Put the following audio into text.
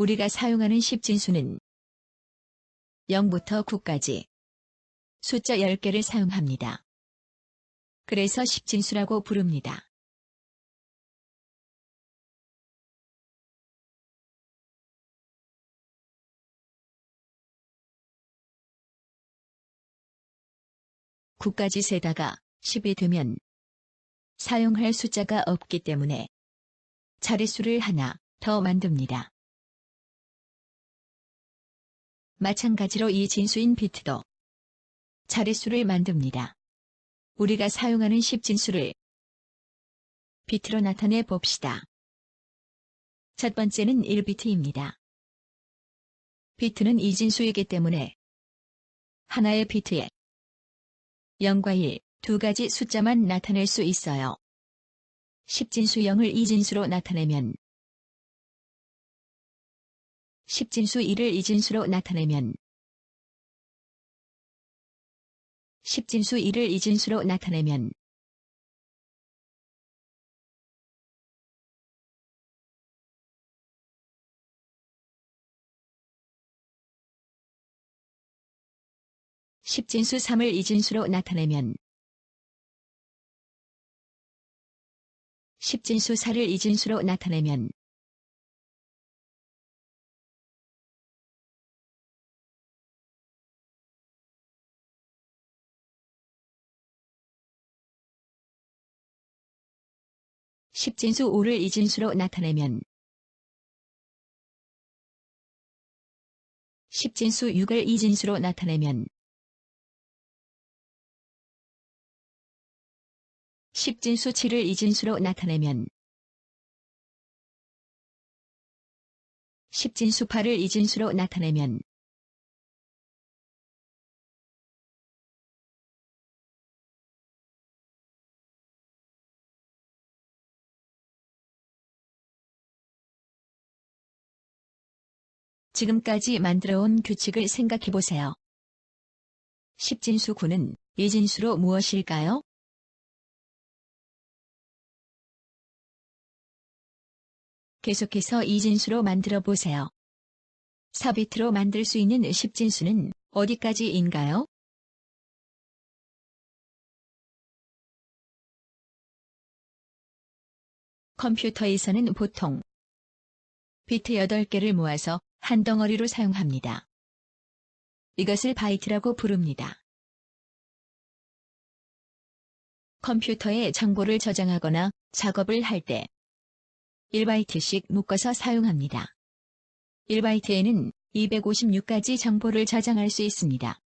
우리가 사용하는 10진수는 0부터 9까지 숫자 10개를 사용합니다. 그래서 10진수라고 부릅니다. 구까지 세다가 10이 되면 사용할 숫자가 없기 때문에 자릿수를 하나 더 만듭니다. 마찬가지로 이 진수인 비트도 자릿수를 만듭니다. 우리가 사용하는 10진수를 비트로 나타내 봅시다. 첫 번째는 1비트입니다. 비트는 이진수이기 때문에 하나의 비트에 0과 1, 두 가지 숫자만 나타낼 수 있어요. 10진수 0을 2진수로 나타내면 10진수 1을 2진수로 나타내면 10진수 1을 2진수로 나타내면 십진수 3을 이진수로 나타내면 십진수 4를 이진수로 나타내면 십진수 5를 이진수로 나타내면 십진수 6을 이진수로 나타내면 십진수 7을 이진수로 나타내면 십진수 8을 이진수로 나타내면 지금까지 만들어온 규칙을 생각해보세요. 십진수 9는 이진수로 무엇일까요? 계속해서 이진수로 만들어 보세요. 4비트로 만들 수 있는 10진수는 어디까지인가요? 컴퓨터에서는 보통 비트 8개를 모아서 한 덩어리로 사용합니다. 이것을 바이트라고 부릅니다. 컴퓨터에 정보를 저장하거나 작업을 할 때 1바이트씩 묶어서 사용합니다. 1바이트에는 256가지 정보를 저장할 수 있습니다.